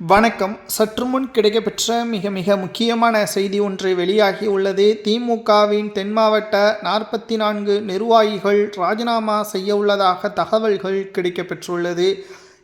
வணக்கம். சற்று முன் கிடைக்கப்பெற்ற மிக மிக முக்கியமான செய்தி ஒன்று வெளியாகி உள்ளது. திமுகவின் தென் மாவட்ட நாற்பத்தி நான்கு நிர்வாகிகள் ராஜினாமா செய்ய உள்ளதாக தகவல்கள் கிடைக்கப்பெற்றுள்ளது.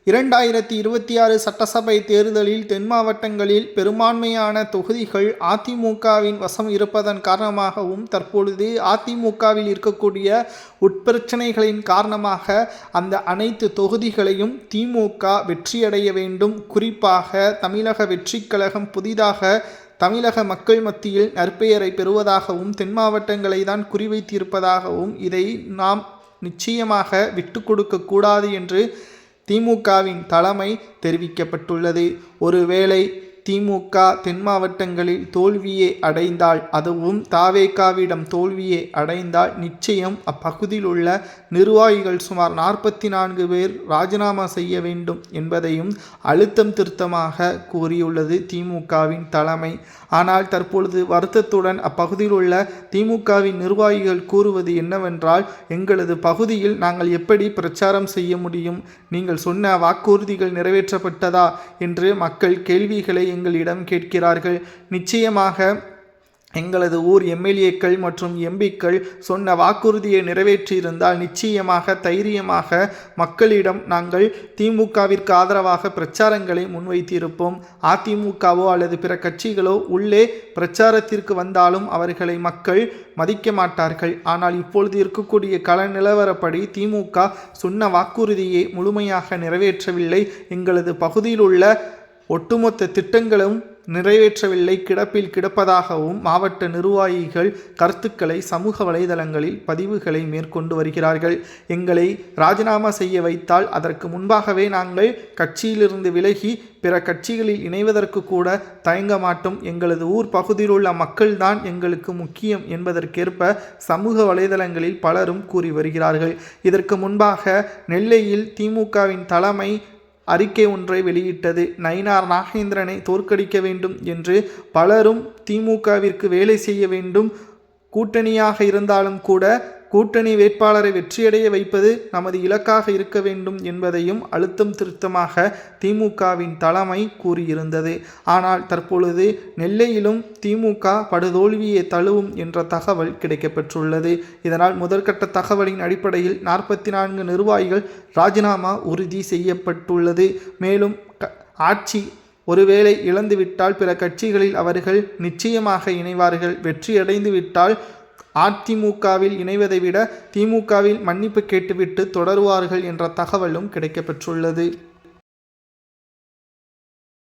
இரண்டாயிரத்தி இருபத்தி ஆறு சட்டசபை தேர்தலில் தென் மாவட்டங்களில் பெரும்பான்மையான தொகுதிகள் அதிமுகவின் வசம் இருப்பதன் காரணமாகவும் தற்பொழுது அதிமுகவில் இருக்கக்கூடிய உட்பிரச்சனைகளின் காரணமாக அந்த அனைத்து தொகுதிகளையும் திமுக வெற்றியடைய வேண்டும். குறிப்பாக தமிழக வெற்றிக் கழகம் புதிதாக தமிழக மக்கள் மத்தியில் நற்பெயரை பெறுவதாகவும் தென் மாவட்டங்களை தான் குறிவைத்திருப்பதாகவும் இதை நாம் நிச்சயமாக விட்டு கூடாது என்று திமுகவின் தலைமை தெரிவிக்கப்பட்டுள்ளது. ஒருவேளை திமுக தென் மாவட்டங்களில் தோல்வியை அடைந்தால் அதுவும் தாவேகாவிடம் தோல்வியை அடைந்தால் நிச்சயம் அப்பகுதியில் உள்ள நிர்வாகிகள் சுமார் நாற்பத்தி நான்கு பேர் ராஜினாமா செய்ய வேண்டும் என்பதையும் அழுத்தம் திருத்தமாக கூறியுள்ளது திமுகவின் தலைமை. ஆனால் தற்பொழுது வருத்தத்துடன் அப்பகுதியில் உள்ள திமுகவின் நிர்வாகிகள் கூறுவது என்னவென்றால் எங்களது பகுதியில் நாங்கள் எப்படி பிரச்சாரம் செய்ய முடியும்? நீங்கள் சொன்ன வாக்குறுதிகள் நிறைவேற்றப்பட்டதா? என்று மக்கள் கேள்விகளை எங்களிடம் கேட்கிறார்கள். நிச்சயமாக எங்களது ஊர் எம்எல்ஏக்கள் மற்றும் எம்பிக்கள் சொன்ன வாக்குறுதியை நிறைவேற்றியிருந்தால் நிச்சயமாக தைரியமாக மக்களிடம் நாங்கள் திமுகவிற்கு ஆதரவாக பிரச்சாரங்களை முன்வைத்திருப்போம். அதிமுகவோ அல்லது பிற கட்சிகளோ உள்ளே பிரச்சாரத்திற்கு வந்தாலும் அவர்களை மக்கள் மதிக்க மாட்டார்கள். ஆனால் இப்பொழுது இருக்கக்கூடிய கள நிலவரப்படி திமுக சொன்ன வாக்குறுதியை முழுமையாக நிறைவேற்றவில்லை. எங்களது பகுதியில் உள்ள ஒட்டுமொத்த திட்டங்களும் நிறைவேற்றவில்லை. கிடப்பில் கிடப்பதாகவும் மாவட்ட நிர்வாகிகள் கருத்துக்களை சமூக வலைதளங்களில் பதிவுகளை மேற்கொண்டு வருகிறார்கள். எங்களை ராஜினாமா செய்ய வைத்தால் அதற்கு முன்பாகவே நாங்கள் கட்சியிலிருந்து விலகி பிற கட்சிகளில் இணைவதற்கு கூட தயங்க மாட்டோம். எங்களது ஊர் பகுதியில் உள்ள மக்கள்தான் எங்களுக்கு முக்கியம் என்பதற்கேற்ப சமூக வலைதளங்களில் பலரும் கூறி வருகிறார்கள். இதற்கு முன்பாக நெல்லையில் திமுகவின் தலைமை அறிக்கை ஒன்றை வெளியிட்டது. நயினார் நாகேந்திரனை தோற்கடிக்க வேண்டும் என்று பலரும் திமுகவிற்கு வேலை செய்ய வேண்டும். கூட்டணியாக இருந்தாலும் கூட கூட்டணி வேட்பாளரை வெற்றியடைய வைப்பது நமது இலக்காக இருக்க வேண்டும் என்பதையும் அழுத்தம் திருத்தமாக திமுகவின் தலைமை கூறியிருந்தது. ஆனால் தற்பொழுது நெல்லையிலும் திமுக படுதோல்வியை தழுவும் என்ற தகவல் கிடைக்கப்பெற்றுள்ளது. இதனால் முதற்கட்ட தகவலின் அடிப்படையில் நாற்பத்தி நான்கு நிர்வாகிகள் ராஜினாமா உறுதி செய்யப்பட்டுள்ளது. மேலும் ஆட்சி ஒருவேளை இழந்துவிட்டால் பிற கட்சிகளில் அவர்கள் நிச்சயமாக இணைவார்கள். வெற்றியடைந்துவிட்டால் அதிமுகவில் இணைவதை விட திமுகவில் மன்னிப்பு கேட்டுவிட்டு தொடருவார்கள் என்ற தகவலும் கிடைக்கப்பெற்றுள்ளது.